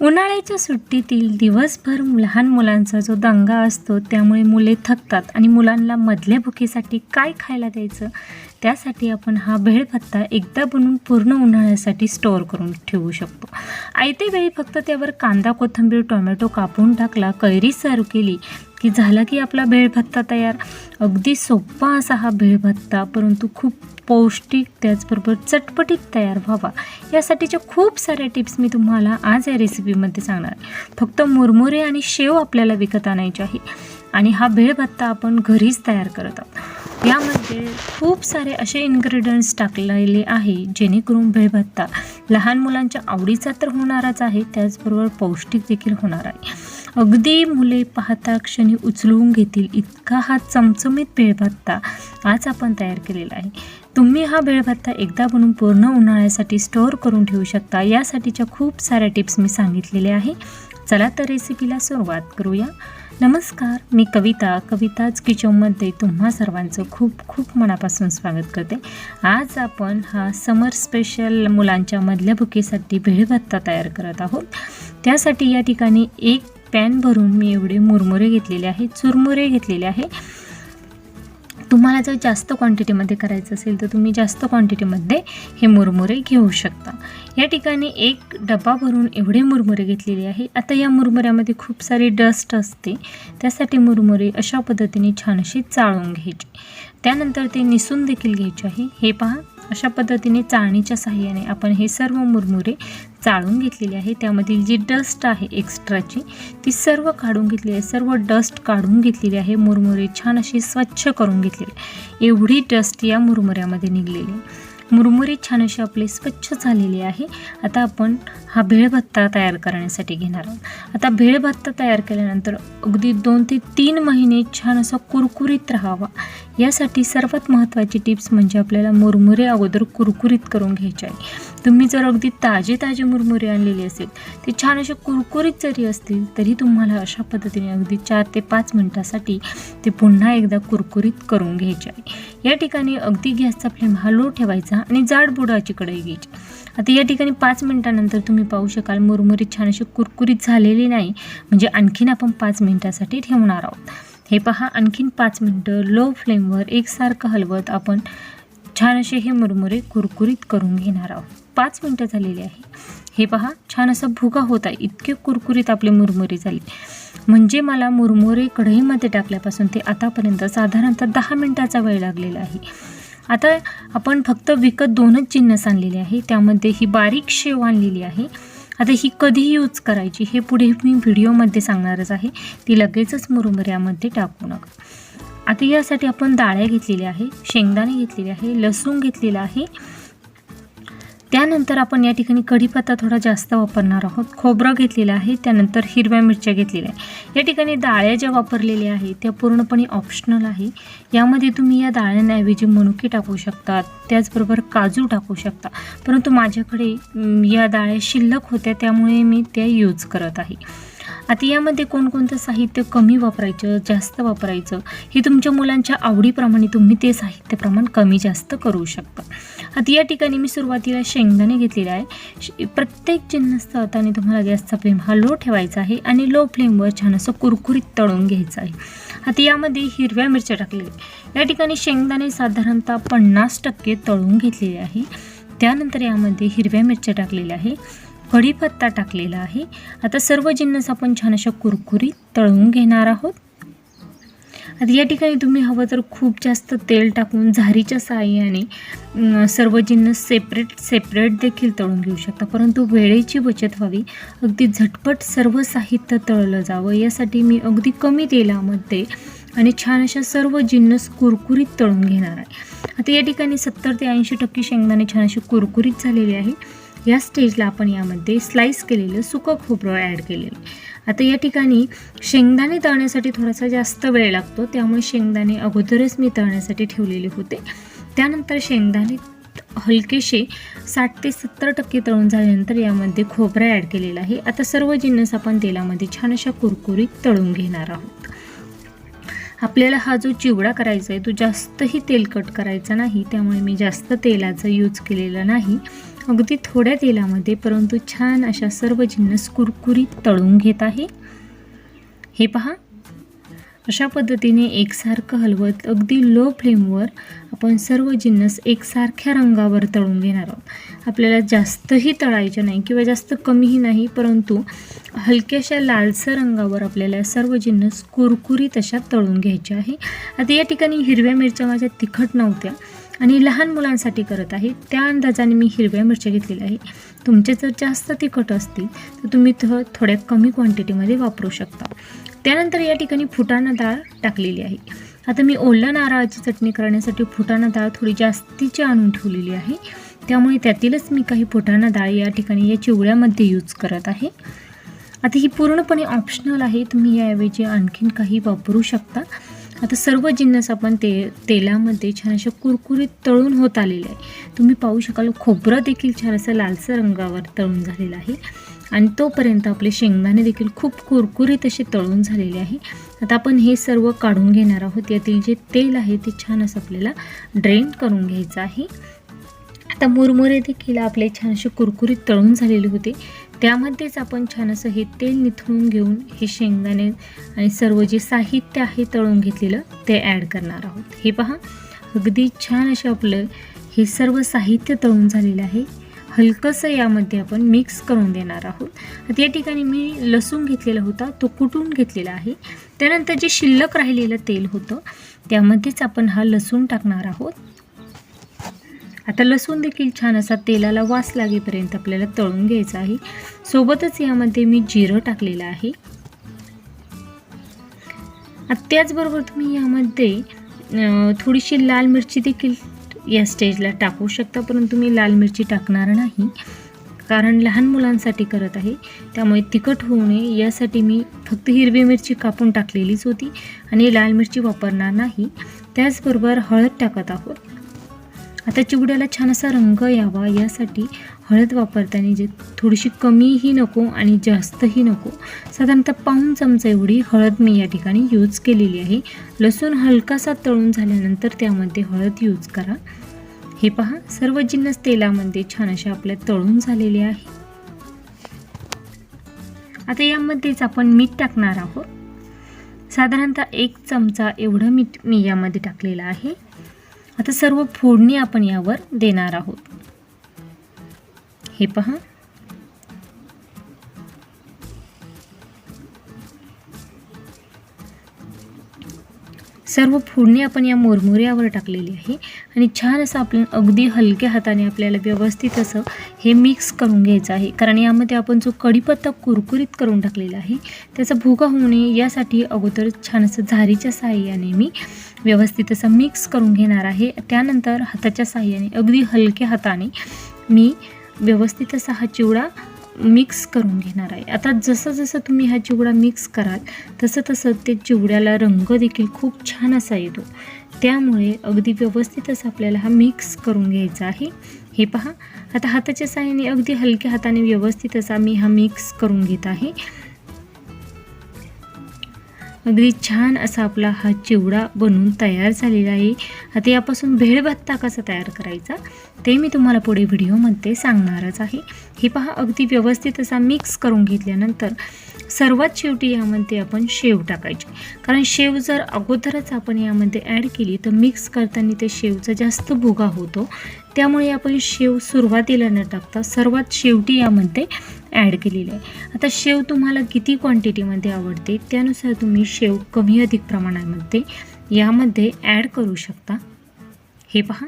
उन्हाळ्याच्या सुट्टीतील दिवसभर लहान मुलांचा जो दंगा असतो त्यामुळे मुले थकतात. आणि मुलांना मधल्या भुकेसाठी काय खायला द्यायचं? त्यासाठी आपण हा भेळ भत्ता एकदा बनवून पूर्ण उन्हाळ्यासाठी स्टोअर करून ठेवू शकतो. आयते वेळी फक्त त्यावर कांदा कोथिंबीर टोमॅटो कापून टाकला कैरी सर्व केली की झाला की आपला भेळभत्ता तयार. अगदी सोपा असा हा भेळभत्ता परंतु खूप पौष्टिक त्याचबरोबर चटपटीत तयार व्हावा. यासाठीच्या खूप साऱ्या टिप्स मी तुम्हाला आज या रेसिपीमध्ये सांगणार आहे. फक्त मुरमुरे आणि शेव आपल्याला विकत आणायचे आहे. आणि हा भेळभत्ता आपण घरीच तयार करत आहोत. यामध्ये खूप सारे असे इन्ग्रेडियंट्स टाकलेले आहे जेणेकरून भेळभत्ता लहान मुलांच्या आवडीचा तर होणारच आहे त्याचबरोबर पौष्टिक देखील होणार आहे. अगदी मुले पाहता क्षणी उचलवून घेतील. इतका हा चमचमीत बेळभत्ता आज आपण तयार केलेला आहे. तुम्ही हा बेळभत्ता एकदा बनवून पूर्ण उन्हाळ्यासाठी स्टोअर करून ठेवू शकता. यासाठीच्या खूप साऱ्या टिप्स मी सांगितलेल्या आहे. चला तर रेसिपीला सुरुवात करूया. नमस्कार मी कविता. कविताज किचनमध्ये तुम्हा सर्वांचं खूप खूप मनापासून स्वागत करते. आज आपण हा समर स्पेशल मुलांच्या मधल्या भुकेसाठी भेळभत्ता तयार करत आहोत. त्यासाठी या ठिकाणी एक पॅन भरून मी एवढे मुरमुरे घेतलेले आहे चुरमुरे घेतलेले आहे. तुम्हाला जर जास्त क्वांटिटीमध्ये करायचं असेल तर तुम्ही जास्त क्वांटिटीमध्ये हे मुरमुरे घेऊ शकता. या ठिकाणी एक डबा भरून एवढे मुरमुरे घेतलेले आहे. आता या मुरमुऱ्यामध्ये खूप सारी डस्ट असते. त्यासाठी मुरमुरे अशा पद्धतीने छान अशी चाळून घ्यायचे. त्यानंतर ते निसून देखील घ्यायचे आहे. हे पहा अशा पद्धतीने चाळणीच्या साहाय्याने आपण हे सर्व मुरमुरे चाळून घेतलेली आहे. त्यामधील जी डस्ट आहे एक्स्ट्राची ती सर्व काढून घेतली आहे. सर्व डस्ट काढून घेतलेली आहे. मुरमुरे छान अशी स्वच्छ करून घेतलेली एवढी डस्ट या मुरमुऱ्यामध्ये निघलेली आहे. मुरमुरे छान असे आपले स्वच्छ झालेले आहे. आता आपण हा भेळभत्ता तयार करण्यासाठी घेणार आहोत. आता भेळभत्ता तयार केल्यानंतर अगदी दोन ते तीन महिने छान असा कुरकुरीत राहावा. यासाठी सर्वात महत्त्वाची टिप्स म्हणजे आपल्याला मुरमुरे अगोदर कुरकुरीत करून घ्यायचे आहे. तुम्ही जर अगदी ताजे ताजे मुरमुरे आणलेले असेल ते छान असे कुरकुरीत जरी असतील तरी तुम्हाला अशा पद्धतीने अगदी चार ते पाच मिनटासाठी ते पुन्हा एकदा कुरकुरीत करून घ्यायचे आहे. या ठिकाणी अगदी गॅसचा फ्लेम हा लो ठेवायचा आणि जाड बुडाची कढई घ्यायची. आता या ठिकाणी पाच मिनटानंतर तुम्ही पाहू शकाल मुरमुरे छान असे कुरकुरीत झालेले नाही म्हणजे आणखीन आपण पाच मिनटासाठी ठेवणार आहोत. हे पहा आणखीन पाच मिनटं लो फ्लेमवर एकसारखं हलवत आपण छान असे हे मुरमुरे कुरकुरीत करून घेणार आहोत. पाच मिनटं झालेली आहे. हे पहा छान असा भुगा होत. आहे इतके कुरकुरीत आपले मुरमुरे झाले. म्हणजे मला मुरमुरे कढईमध्ये टाकल्यापासून ते आतापर्यंत साधारणतः दहा मिनटाचा वेळ लागलेला आहे. आता आपण फक्त विकत दोनच जिन्नस आणलेले आहे. त्यामध्ये ही बारीक शेव आणलेली आहे. आता ही कधी यूज करायची हे पुढे मी व्हिडिओमध्ये सांगणारच आहे. ती लगेचच मुरमुऱ्यामध्ये टाकू नका. आता यासाठी आपण डाळ्या घेतलेल्या आहे शेंगदाणे घेतलेले आहे लसूण घेतलेला आहे. त्यानंतर आपण या ठिकाणी कढीपत्ता थोडा जास्त वापरणार आहोत. खोबरं घेतलेलं आहे त्यानंतर हिरव्या मिरच्या घेतलेल्या आहे या ठिकाणी डाळ्या ज्या वापरलेल्या आहेत त्या पूर्णपणे ऑप्शनल आहे यामध्ये तुम्ही या डाळ्यांऐवजी मनुके टाकू शकता त्याचबरोबर काजू टाकू शकता. परंतु माझ्याकडे या डाळ्या शिल्लक होत्या त्यामुळे मी त्या यूज करत आहे. आता यामध्ये कोणकोणतं साहित्य कमी वापरायचं जास्त वापरायचं हे तुमच्या मुलांच्या आवडीप्रमाणे तुम्ही ते साहित्य प्रमाण कमी जास्त करू शकता. आता या ठिकाणी मी सुरुवातीला शेंगदाणे घेतलेले आहे. श- प्रत्येक जिन्नस तळताना तुम्हाला गॅसचा फ्लेम हा लो ठेवायचा आहे आणि लो फ्लेमवर छान असं कुरकुरीत तळून घ्यायचं आहे. आता यामध्ये हिरव्या मिरच्या टाकलेल्या या ठिकाणी शेंगदाणे साधारणतः पन्नास टक्के तळून घेतलेले आहे. त्यानंतर यामध्ये हिरव्या मिरच्या टाकलेल्या आहे. कढीपत्ता टाकलेला आहे. आता सर्व जिन्नस आपण छान अशा कुरकुरीत तळून घेणार आहोत. आता या ठिकाणी तुम्ही हवं तर खूप जास्त तेल टाकून झारीच्या साहाय्याने सर्व जिन्नस सेपरेट सेपरेट देखील तळून घेऊ शकता. परंतु वेळेची बचत व्हावी. अगदी झटपट सर्व साहित्य तळलं जावं. यासाठी मी अगदी कमी तेलामध्ये आणि छान अशा सर्व जिन्नस कुरकुरीत तळून घेणार आहे. आता या ठिकाणी सत्तर ते ऐंशी टक्के शेंगदाणे छान असे कुरकुरीत झालेले आहे. या स्टेजला आपण यामध्ये स्लाईस केलेलं सुकं खोबरं ॲड केलेलं आहे. आता या ठिकाणी शेंगदाणे तळण्यासाठी थोडासा जास्त वेळ लागतो त्यामुळे शेंगदाणे अगोदरच मी तळण्यासाठी ठेवलेले होते. त्यानंतर शेंगदाणे हलकेसे साठ ते सत्तर टक्के तळून झाल्यानंतर यामध्ये खोबरं ॲड केलेलं आहे. आता सर्व जिन्नस आपण तेलामध्ये छान अशा कुरकुरीत तळून घेणार आहोत. आपल्याला हा जो चिवडा करायचा आहे तो जास्तही तेलकट करायचा नाही त्यामुळे मी जास्त तेलाचा यूज केलेला नाही. अगदी थोड्या तेलामध्ये परंतु छान अशा सर्व जिन्नस कुरकुरीत तळून घेत आहे. हे पहा. अशा पद्धतीने एकसारखं हलवत अगदी लो फ्लेमवर आपण सर्व जिन्नस एकसारख्या रंगावर तळून घेणार आहोत. आपल्याला जास्तही तळायचं नाही किंवा जास्त कमीही नाही परंतु हलक्याशा लालसर रंगावर आपल्याला सर्व जिन्नस कुरकुरीत अशा तळून घ्यायचे आहे. आता या ठिकाणी हिरव्या मिरच्या माझ्या तिखट नव्हत्या. आणि लहान मुलांसाठी करत आहे. त्या अंदाजाने मी हिरव्या मिरच्या घेतलेल्या आहे. तुमचे जर जास्त तिखट असतील तर तुम्ही थ थोड्या कमी क्वांटिटीमध्ये वापरू शकता. त्यानंतर या ठिकाणी फुटाणा डाळ टाकलेली आहे. आता मी ओल्या नारळाची चटणी करण्यासाठी फुटाणा डाळ थोडी जास्तीची आणून ठेवलेली आहे. त्यामुळे त्यातीलच मी काही फुटाणा डाळ या ठिकाणी या चिवड्यामध्ये यूज करत आहे. आता ही पूर्णपणे ऑप्शनल आहे. तुम्ही याऐवजी आणखीन काही वापरू शकता. आता सर्व जिन्नस आपण ते तेलामध्ये छान अशा कुरकुरीत तळून होत आलेले आहे. तुम्ही पाहू शकाल खोबरं देखील छान असं लालसर रंगावर तळून झालेलं आहे. आणि तोपर्यंत आपले शेंगदाणे देखील खूप कुरकुरीत असे तळून झालेले आहे. आता आपण हे सर्व काढून घेणार आहोत. यातील जे तेल आहे ते छान असं आपल्याला ड्रेन करून घ्यायचं आहे. आता मुरमुरे देखील आपले छानसे कुरकुरीत तळून झालेले होते. त्यामध्येच आपण छान असं हे तेल निथळून घेऊन हे शेंगदाणे आणि सर्व जे साहित्य आहे तळून घेतलेलं ते ॲड करणार आहोत. हे पहा अगदी छान असं आपलं हे सर्व साहित्य तळून झालेलं आहे. हलकंसं यामध्ये आपण मिक्स करून देणार आहोत. आता या ठिकाणी मी लसूण घेतलेला होता तो कुटून घेतलेला आहे. त्यानंतर जे शिल्लक राहिलेलं तेल होतं त्यामध्येच आपण हा लसूण टाकणार आहोत. आता लसूण देखील छान असा तेलाला वास लागेपर्यंत आपल्याला तळून घ्यायचा आहे. सोबतच यामध्ये मी जिरं टाकलेलं आहे. त्याचबरोबर तुम्ही यामध्ये थोडीशी लाल मिरची देखील या स्टेजला टाकू शकता परंतु मी लाल मिरची टाकणार नाही. कारण लहान मुलांसाठी करत आहे. त्यामुळे तिखट होऊ नये. यासाठी मी फक्त हिरवी मिरची कापून टाकलेलीच होती आणि लाल मिरची वापरणार नाही. त्याचबरोबर हळद टाकत आहोत. आता चिवड्याला छान असा रंग यावा यासाठी हळद वापरताना जे थोडीशी कमीही नको आणि जास्तही नको. साधारणतः पाऊण चमचा एवढी हळद मी या ठिकाणी यूज केलेली आहे. लसूण हलकासा तळून झाल्यानंतर त्यामध्ये हळद यूज करा. हे पहा सर्व जिन्नस तेलामध्ये छान अशा आपल्या तळून झालेले आहे आता यामध्येच आपण मीठ टाकणार आहोत. साधारणतः एक चमचा एवढं मीठ मी यामध्ये टाकलेलं आहे. आता सर्व फोडणी आपण यावर देणार आहोत. हे पहा. सर्व फोडणी आपण या मुरमुऱ्यावर टाकलेली आहे. आणि छान असं आपण अगदी हलक्या हाताने आपल्याला व्यवस्थित असं हे मिक्स करून घ्यायचं आहे. कारण यामध्ये आपण जो कढीपत्ता कुरकुरीत करून टाकलेला आहे त्याचा भुगा होऊ नये. यासाठी अगोदर छान असं झारीच्या साहाय्याने मी व्यवस्थित असं मिक्स करून घेणार आहे. त्यानंतर हाताच्या साहाय्याने अगदी हलक्या हाताने मी व्यवस्थित असा हा चिवडा मिक्स करून घेणार आहे. आता जसं जसं तुम्ही हा चिवडा मिक्स कराल तसं तसं ते चिवड्याला रंग देखील खूप छान असा येतो. त्यामुळे अगदी व्यवस्थितच आपल्याला हा मिक्स करून घ्यायचा आहे. हे पहा. आता हाताच्या साह्याने अगदी हलक्या हाताने व्यवस्थित असा मी हा मिक्स करून घेत आहे. अगदी छान असा आपला हा चिवडा बनून तयार झालेला आहे. आता यापासून भेळभत्ता कसा तयार करायचा ते मी तुम्हाला पुढे व्हिडिओमध्ये सांगणारच आहे. हे पहा अगदी व्यवस्थित असा मिक्स करून घेतल्यानंतर सर्वात शेवटी यामध्ये आपण शेव टाकायची. कारण शेव जर अगोदरच आपण यामध्ये ॲड केली तर मिक्स करताना ते शेवचा जास्त भुगा होतो. त्यामुळे आपण शेव सुरुवातीला न टाकता सर्वात शेवटी यामध्ये ॲड केलेली आहे. आता शेव तुम्हाला किती क्वांटिटीमध्ये आवडते त्यानुसार तुम्ही शेव कमी अधिक प्रमाणामध्ये यामध्ये ॲड करू शकता. हे पहा.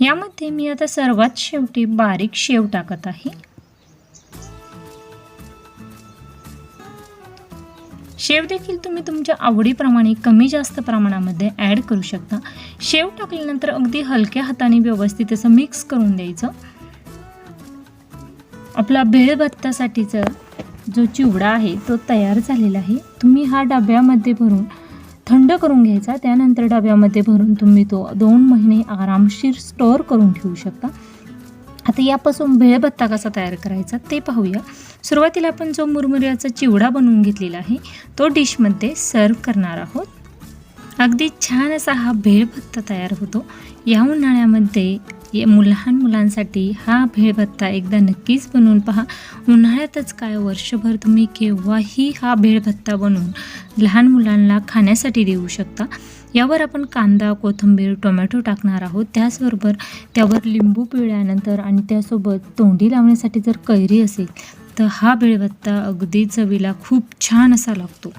यामध्ये मी आता सर्वात शेवटी बारीक शेव टाकत आहे. शेव देखील तुम्ही तुमच्या आवडीप्रमाणे कमी जास्त प्रमाणामध्ये ॲड करू शकता. शेव टाकल्यानंतर अगदी हलक्या हाताने व्यवस्थित असं मिक्स करून द्यायचं. आपला भेळ भत्तासाठीचा जो चिवडा आहे तो तयार झालेला आहे. तुम्ही हा डब्यामध्ये भरून थंड करून घ्यायचा. त्यानंतर डब्यामध्ये भरून तुम्ही तो दोन महिने आरामशीर स्टोअर करून ठेवू शकता. आता यापासून भेळभत्ता कसा तयार करायचा ते पाहूया. सुरुवातीला आपण जो मुरमुऱ्याचा चिवडा बनवून घेतलेला आहे तो डिशमध्ये सर्व करणार आहोत. अगदी छान असा हा भेळभत्ता तयार होतो. या उन्हाळ्यामध्ये मु- लहान मुलांसाठी हा भेळभत्ता एकदा नक्कीच बनवून पहा. उन्हाळ्यातच काय वर्षभर तुम्ही केव्हाही हा भेळभत्ता बनवून लहान मुलांना खाण्यासाठी देऊ शकता. यावर आपण कांदा कोथिंबीर टोमॅटो टाकणार आहोत. त्याचबरोबर त्यावर लिंबू पिळल्यानंतर आणि त्यासोबत तोंडी लावण्यासाठी जर कैरी असेल तर हा भेळभत्ता अगदी चवीला खूप छान असा लागतो.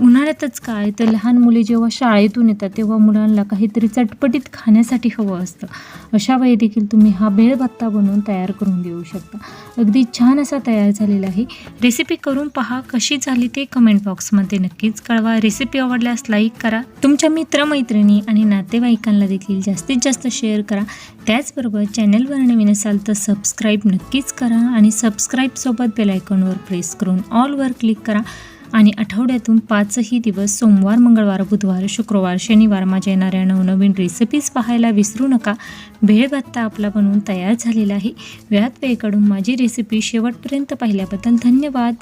उन्हाळ्यातच काय तर लहान मुले जेव्हा शाळेतून येतात तेव्हा मुलांना काहीतरी चटपटीत खाण्यासाठी हवं असतं. अशा वेळी देखील तुम्ही हा भेळभत्ता बनवून तयार करून देऊ शकता. अगदी छान असा तयार झालेला आहे. रेसिपी करून पहा कशी झाली ते कमेंट बॉक्समध्ये नक्कीच कळवा. रेसिपी आवडल्यास लाईक करा. तुमच्या मित्रमैत्रिणी आणि नातेवाईकांना देखील जास्तीत जास्त शेअर करा. त्याचबरोबर चॅनलवर नवीन असाल तर सबस्क्राईब नक्कीच करा आणि सबस्क्राईबसोबत बेलायकॉनवर प्रेस करून ऑलवर क्लिक करा. आणि आठवड्यातून पाचही दिवस सोमवार मंगळवार बुधवार शुक्रवार शनिवार माझ्या येणाऱ्या नवनवीन रेसिपीज पाहायला विसरू नका. भेळ भत्ता आपला बनवून तयार झालेला आहे. व्यात वेळकडून माझी रेसिपी शेवटपर्यंत पाहिल्याबद्दल धन्यवाद.